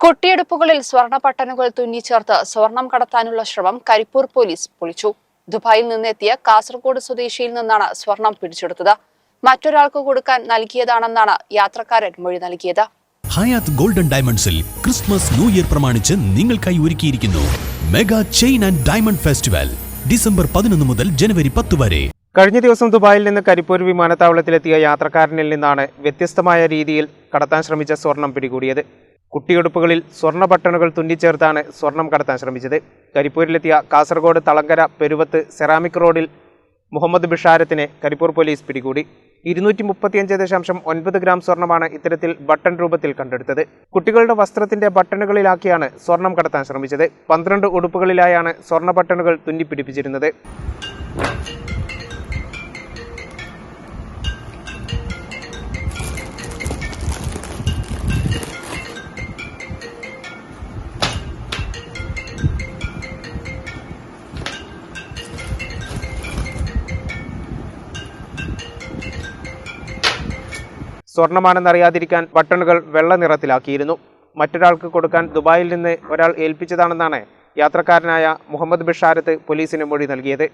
കൊട്ടിയെടുപ്പുകളിൽ സ്വർണ പട്ടണുകൾ തുന്നിച്ചേർത്ത് സ്വർണം കടത്താനുള്ള ശ്രമം കരിപ്പൂർ പോലീസ് പൊളിച്ചു. ദുബായിൽ നിന്നെത്തിയ കാസർഗോഡ് സ്വദേശിയിൽ നിന്നാണ് സ്വർണം പിടിച്ചെടുത്തത്. മറ്റൊരാൾക്ക് കൊടുക്കാൻ നൽകിയതാണെന്നാണ് യാത്രക്കാരൻ മൊഴി നൽകിയത്. ഹയാത്ത് ഗോൾഡൻ ഡയമണ്ട്സിൽ ക്രിസ്മസ് ന്യൂ ഇയർ പ്രമാണിച്ച് നിങ്ങൾക്കായി ഒരുക്കിയിരിക്കുന്നു mega chain and diamond festival December പതിനൊന്ന് മുതൽ ജനുവരി പത്ത് വരെ. കഴിഞ്ഞ ദിവസം ദുബായിൽ നിന്ന് കരിപ്പൂർ വിമാനത്താവളത്തിലെത്തിയ യാത്രക്കാരനിൽ നിന്നാണ് വ്യത്യസ്തമായ രീതിയിൽ കടത്താൻ ശ്രമിച്ച സ്വർണം പിടികൂടിയത്. കുട്ടിയുടുപ്പുകളിൽ സ്വർണ ബട്ടണുകൾ തുന്നിച്ചേർത്താണ് സ്വർണം കടത്താൻ ശ്രമിച്ചത്. കരിപ്പൂരിലെത്തിയ കാസർഗോഡ് തളങ്കര പെരുവത്ത് സെറാമിക് റോഡിൽ മുഹമ്മദ് ബിഷാരത്തിനെ കരിപ്പൂർ പോലീസ് പിടികൂടി. ഇരുന്നൂറ്റി മുപ്പത്തിയഞ്ച് ദശാംശം ഒൻപത് ഗ്രാം സ്വർണമാണ് ഇത്തരത്തിൽ ബട്ടൺ രൂപത്തിൽ കണ്ടെടുത്തത്. കുട്ടികളുടെ വസ്ത്രത്തിന്റെ ബട്ടണുകളിലാക്കിയാണ് സ്വർണം കടത്താൻ ശ്രമിച്ചത്. പന്ത്രണ്ട് ഉടുപ്പുകളിലായാണ് സ്വർണ ബട്ടണുകൾ തുന്നിപ്പിടിപ്പിച്ചിരുന്നത്. സ്വർണമാണെന്നറിയാതിരിക്കാൻ ബട്ടണുകൾ വെള്ള നിറത്തിലാക്കിയിരുന്നു. മറ്റൊരാൾക്ക് കൊടുക്കാൻ ദുബായിൽ നിന്ന് ഒരാൾ ഏൽപ്പിച്ചതാണെന്നാണ് യാത്രക്കാരനായ മുഹമ്മദ് ബിഷാരത്ത് പോലീസിന് മൊഴി നൽകിയത്.